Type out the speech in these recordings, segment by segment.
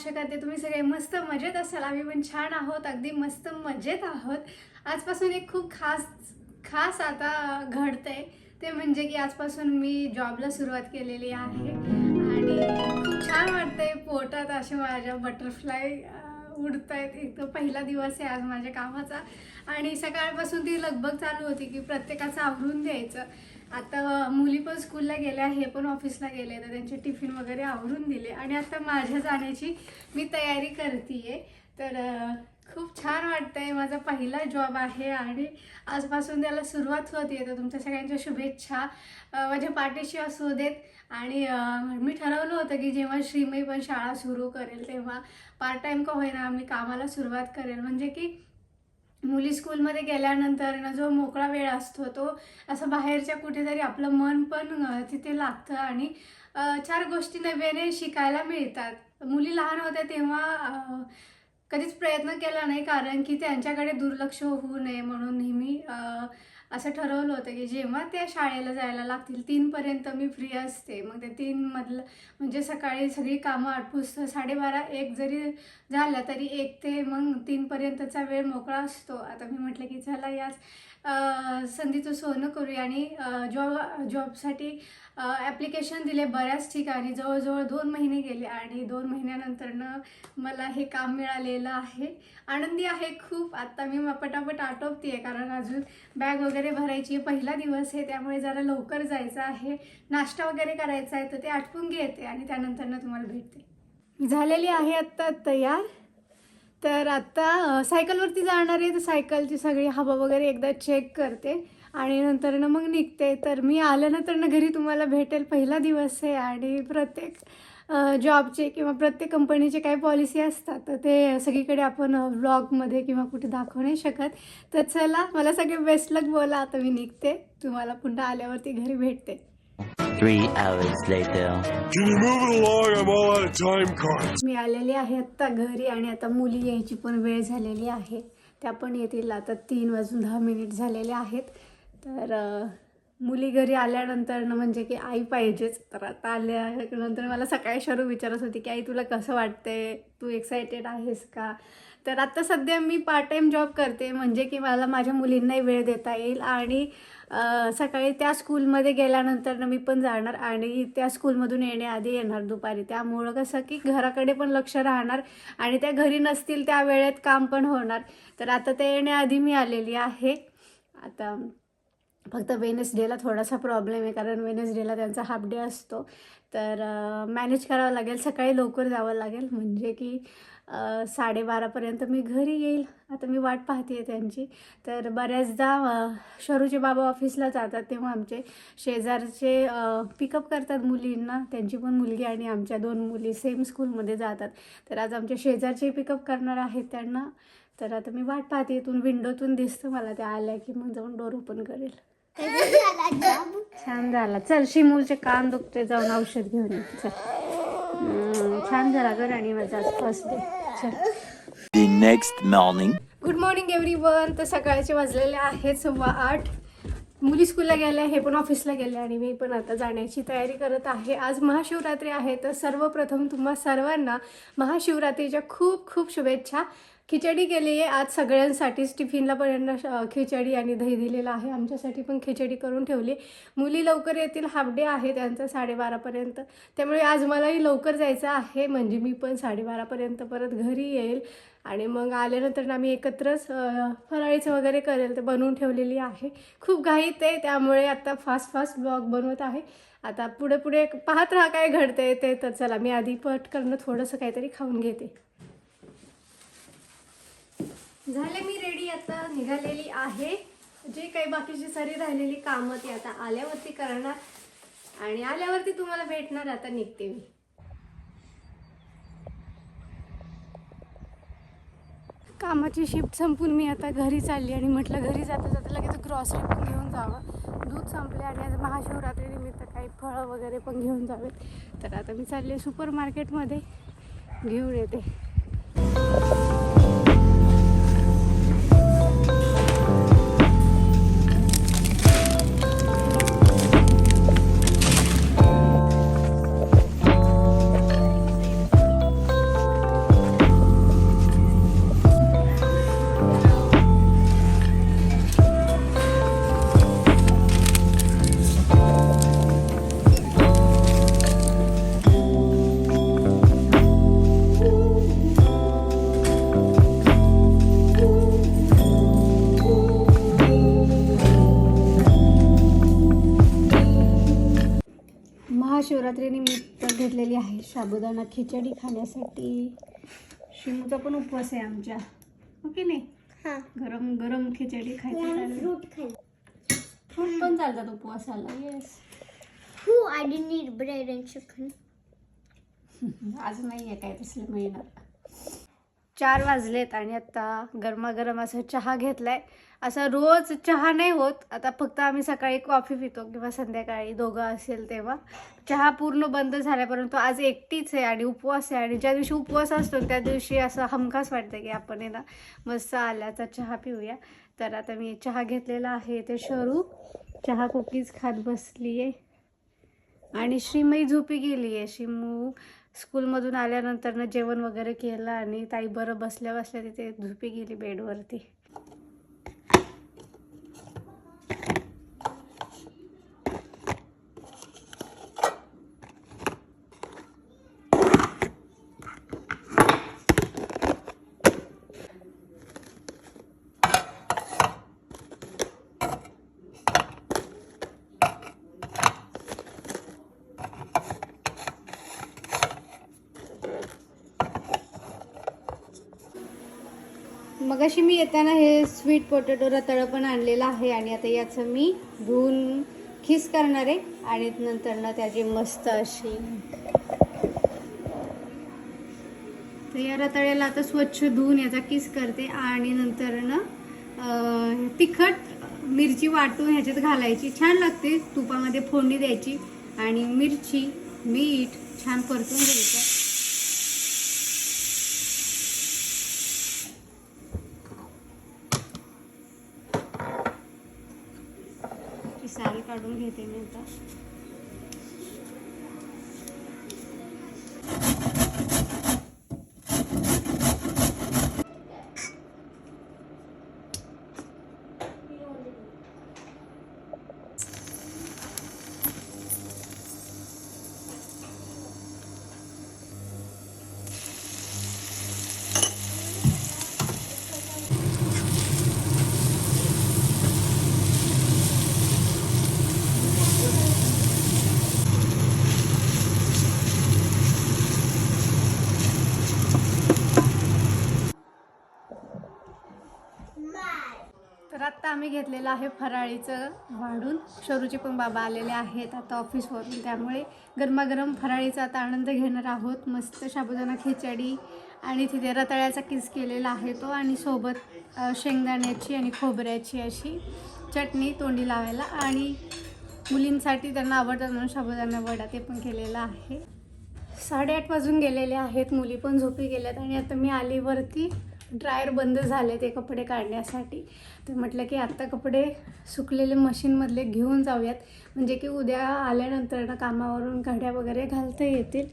आशा करते. तुम्ही सगळे मस्त मजेत असाल. आम्ही पण छान आहोत. अगदी मस्त मजेत आहोत. आजपासून एक खूप खास खास आता घडतंय. ते म्हणजे की आजपासून मी जॉबला सुरुवात केलेली आहे. आणि खूप छान वाटतंय पोटात असे माझ्या बटरफ्लाय उडत आहेत एक तर पहिला दिवस आहे आज माझ्या कामाचा. आणि सकाळपासून ती लगबग चालू होती की प्रत्येकाचं आवरून द्यायचं. आता मुली पण स्कूलला गेल्या हे पण ऑफिसला गेले तर त्यांचे टिफिन वगैरे आवरून दिले. आणि आता माझ्या जाण्याची मी तयारी करते तर खूप छान वाटतंय. माझा पहिला जॉब आहे आणि आजपासून त्याला सुरुवात होते तर तुमच्या सगळ्यांच्या शुभेच्छा माझ्या पाठीशी असू देत. आणि मी ठरवलं होतं की जेव्हा श्रीमयी पण शाळा सुरू करेल तेव्हा पार्ट टाईम का होईना मी कामाला सुरुवात करेल. म्हणजे की मुली स्कूलमध्ये गेल्यानंतर ना जो मोकळा वेळ असतो तो असं बाहेरच्या कुठेतरी आपलं मन पण तिथे लागतं आणि चार गोष्टी नव्याने शिकायला मिळतात. मुली लहान होत्या तेव्हा कधीच प्रयत्न केला नाही कारण की त्यांच्याकडे दुर्लक्ष होऊ नये म्हणून नेहमी असं ठरवलं होतं की जेव्हा त्या शाळेला जायला लागतील तीनपर्यंत मी फ्री असते. मग ते तीनमधलं म्हणजे सकाळी सगळी कामं आटपूस साडेबारा एक जरी झाला तरी एक ते मग तीनपर्यंतचा वेळ मोकळा असतो. आता मी म्हटलं की चला याच संधीचं सोनं करूया आणि जॉब जॉबसाठी ॲप्लिकेशन दिले बऱ्याच ठिकाणी. जवळजवळ दोन महिने गेले आणि दोन महिन्यानंतरनं मला हे काम मिळालेलं आहे. आनंदी आहे खूप. आत्ता मी पटापट आटोपते कारण अजून बॅग वगैरे भरायची आहे. पहिला दिवस आहे त्यामुळे जरा लवकर जायचं आहे. नाश्ता वगैरे करायचा आहे तर ते आटपून घेते आणि त्यानंतरनं तुम्हाला भेटते. झालेली आहे आत्ता तयार. तर आत्ता सायकलवरती जाणार आहे तर सायकलची सगळी हवा वगैरे एकदा चेक करते. आणि नंतर ना मग निघते. तर मी आल्यानंतर ना घरी तुम्हाला भेटेल. पहिला दिवस आहे आणि प्रत्येक जॉबचे किंवा प्रत्येक कंपनीचे काही पॉलिसी असतात तर ते सगळीकडे आपण ब्लॉगमध्ये किंवा कुठे दाखवू नाही शकत. तर चला मला सगळे बेस्ट लक बोला. आता मी निघते. तुम्हाला पुन्हा आल्यावरती घरी भेटते. Three hours later. Can you move it along? I'm all out of time cards. मी आलेली आहे आत्ता घरी आणि आता मुली यायची पण वेळ झालेली आहे त्या पण येतील आता तीन वाजून दहा मिनिट झालेले आहेत तर अं, मुली घरी आल्यानंतर ना म्हणजे की आई पाहिजेच तर आता आल्यानंतर मला सकाळी शरू विचारत होती की आई तुला कसं वाटतंय तू एक्सायटेड आहेस का तर आता सध्या मी पार्ट टाईम जॉब करते म्हणजे की मला माझ्या मुलींनाही वेळ देता येईल आणि सकाळी त्या स्कूलमध्ये गेल्यानंतर ना मी पण जाणार आणि त्या स्कूलमधून येण्याआधी येणार दुपारी. त्यामुळं कसं की घराकडे पण लक्ष राहणार आणि त्या घरी नसतील त्या वेळेत काम पण होणार. तर आता ते येण्याआधी मी आलेली आहे. आता फक्त वेनसडेला थोडासा प्रॉब्लेम आहे कारण वेनसडेला त्यांचा हाफ डे असतो. तर मॅनेज करावं लागेल. सकाळी लवकर जावं लागेल. म्हणजे की साडेबारापर्यंत मी घरी येईल. आता मी वाट पाहते आहे त्यांची. तर बऱ्याचदा शरूचे बाबा ऑफिसला जातात तेव्हा आमचे शेजारचे पिकअप करतात मुलींना. त्यांची पण मुलगी आणि आमच्या दोन मुली सेम स्कूलमध्ये जातात. तर आज आमच्या शेजारचे पिकअप करणार आहेत त्यांना. तर आता मी वाट पाहते. इथून विंडोतून दिसतं मला त्या आल्या की मग जाऊन डोर ओपन करेल. छान झाला. चल शिमूलचे कान दुखते जाऊन औषध घेऊन चल. छान झाला ग राणी माझा first day The next morning. Good morning everyone तर सकाळचे वाजलेले आहेत सव्वा आठ. मुली स्कूलला गेल्या हे पण ऑफिसला गेले आणि मी पण आता जाण्याची तयारी करत आहे. आज महाशिवरात्री आहे तर सर्वप्रथम तुम्हा सर्वांना महाशिवरात्रीच्या खूप खूप शुभेच्छा. खिचडी केली आहे. आज सगळ्यांसाठीच टिफिनला पण यांना खिचडी आणि दही दिलेलं आहे. आमच्यासाठी पण खिचडी करून ठेवली. मुली लवकर येतील. हाफ डे आहे त्यांचा साडेबारापर्यंत त्यामुळे आज मलाही लवकर जायचं आहे. म्हणजे मी पण साडेबारापर्यंत परत घरी येईल. आणि मग आल्यानंतर ना आम्ही एकत्रच फराळीचं वगैरे करेल तर बनवून ठेवलेली आहे. खूप घाईत आहे. त्यामुळे आता फास्ट फास्ट ब्लॉग बनवत आहे. आता पुढे पुढे पाहत राहा काय घडतंय ते. तर चला मी आधी पटकन थोडंसं काहीतरी खाऊन घेते. झाले मी रेडी आता निघालेली आहे. जे काही बाकीची सारी राहिलेली कामं ती आता आल्यावरती करणार. आणि आल्यावरती तुम्हाला भेटणार आता निघते मी. कामाची शिफ्ट संपून मी आता घरी चालली आणि म्हटलं घरी जाता जाता लगेच ग्रॉसरी पण घेऊन जावं. दूध संपले आणि आज महाशिवरात्री निमित्त काही फळं वगैरे पण घेऊन जावेत. तर आता मी चालले सुपर मार्केटमध्ये घेऊन येते. महाशिवरात्रीनिमित्त घेतलेली आहे. साबुदाणा खिचडी खाण्यासाठी. शिमूचा पण उपवास आहे आमच्या. ओके नाही? हा. गरम गरम खिचडी खायची फ्रूट पण चालतात उपवासाला. येस हो I did need bread and chicken आज नाही आहे काय तसलं मिळणार. चार वाजलेत आणि आत्ता गरमागरम असं चहा घेतला आहे असा रोज चहा नाही होत. आता फक्त आम्ही सकाळी कॉफी पितो किंवा संध्याकाळी दोघं असेल तेव्हा. चहा पूर्ण बंद झाला परंतु आज एकटीच आहे आणि उपवास आहे आणि ज्या दिवशी उपवास असतो त्या दिवशी असं हमखास वाटतं की आपण ना मस्त आल्याचा चहा पिऊया. तर आता मी चहा घेतलेला आहे ते शरू. चहा कुकीज खात बसली आहे आणि श्रीमयी झोपी गेली आहे श्रीमू स्कूलमधून आल्यानंतरनं जेवण वगैरे केलं आणि ताई बरं बसल्या बसल्या तिथे झोपी गेली बेडवरती. मगाशी मी येताना हे स्वीट पोटॅटो रताळं पण आणलेलं आहे आणि आता याचं मी धुवून खिस करणार आहे आणि नंतर ना त्याची मस्त अशी तर या रताळ्याला आता स्वच्छ धुवून याचा किस करते आणि नंतर ना तिखट मिरची वाटून ह्याच्यात घालायची. छान लागते तुपामध्ये फोडणी द्यायची आणि मिरची मीठ छान परतून घ्यायचं. घेते आम्ही घेतलेलं आहे फराळीचं वाढून. शरूचे पण बाबा आलेले आहेत आता ऑफिसवरून त्यामुळे गरमागरम फराळीचा आता आनंद घेणार आहोत. मस्त साबुदाणा खिचडी आणि तिथे रताळ्याचा किस केलेला आहे तो आणि सोबत शेंगदाण्याची आणि खोबऱ्याची अशी चटणी तोंडी लावायला. आणि मुलींसाठी त्यांना आवडतात म्हणून साबुदाणा वडा ते पण केलेला आहे. साडेआठ वाजून गेलेले आहेत. मुली पण झोपी गेल्यात आणि आता मी आली वरती. ड्रायर बंद झाले ते कपडे काढण्यासाठी. तर म्हटलं की आत्ता कपडे सुकलेले मशीनमधले घेऊन जाऊयात. म्हणजे की उद्या आल्यानंतर ना कामावरून घड्या वगैरे घालता येतील.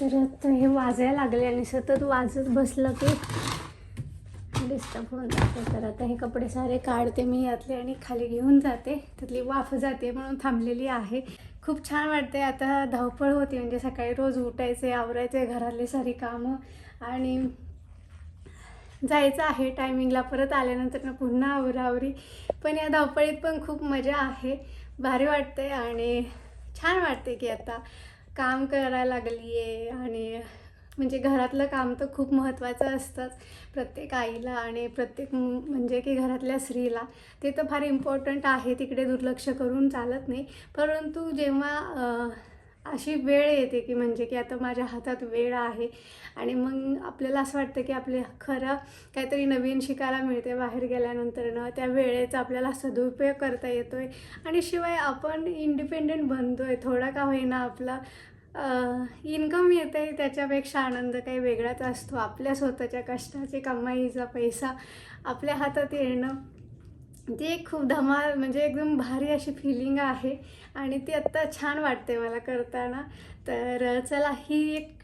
तर आता हे वाजायला लागले आणि सतत वाजत बसलं की डिस्टर्ब होऊन जाते. तर आता हे कपडे सारे काढते मी यातले आणि खाली घेऊन जाते. त्यातली वाफ जाते म्हणून थांबलेली आहे. खूप छान वाटते आता धावपळ होती. म्हणजे सकाळी रोज उठायचे आवरायचे घरातले सारी कामं. आणि जायचं आहे टायमिंगला परत आल्यानंतर ना पुन्हा आवरावरी पण या धावपळीत पण खूप मजा आहे. भारी वाटते आणि छान वाटते की आता काम करायला लागली आहे आणि म्हणजे घरातलं काम तर खूप महत्त्वाचं असतंच. प्रत्येक आईला आणि प्रत्येक म्हणजे की घरातल्या स्त्रीला. ते तर फार इम्पॉर्टंट आहे. तिकडे दुर्लक्ष करून चालत नाही. परंतु जेव्हा अशी वेळ येते की म्हणजे की आता माझ्या हातात वेळ आहे. आणि मग आपल्याला असं वाटतं की आपले खरं काहीतरी नवीन शिकायला मिळते बाहेर गेल्यानंतरनं. त्या वेळेचा आपल्याला सदुपयोग करता येतो आहे आणि शिवाय आपण इंडिपेंडेंट आहे थोडा का होईना आपला इन्कम येते त्याच्यापेक्षा आनंद काही वेगळाच असतो. आपल्या स्वतःच्या कष्टाची कमाईचा पैसा आपल्या हातात येणं ती एक खूप धमाल म्हणजे एकदम भारी अशी फिलिंग आहे. आणि ती आत्ता छान वाटते मला करताना. तर चला ही एक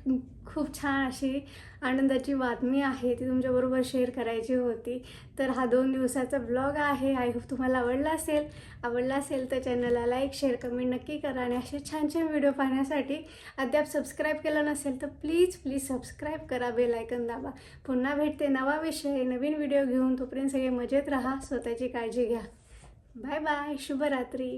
खूप छान अशी आनंदाची बातमी आहे ती तुमच्याबरोबर शेअर करायची होती. तर हा दोन दिवसाचा ब्लॉग आहे. आय होप तुम्हाला आवडला असेल. आवडला असेल तर चॅनलला लाईक शेअर कमेंट नक्की करा आणि असे छान छान व्हिडिओ पाहण्यासाठी अद्याप सबस्क्राईब केलं नसेल तर प्लीज प्लीज सबस्क्राईब करा बेलायकन दाबा. पुन्हा भेटते नवा विषय नवीन व्हिडिओ घेऊन. तोपर्यंत सगळे मजेत राहा स्वतःची काळजी घ्या. बाय बाय शुभरात्री.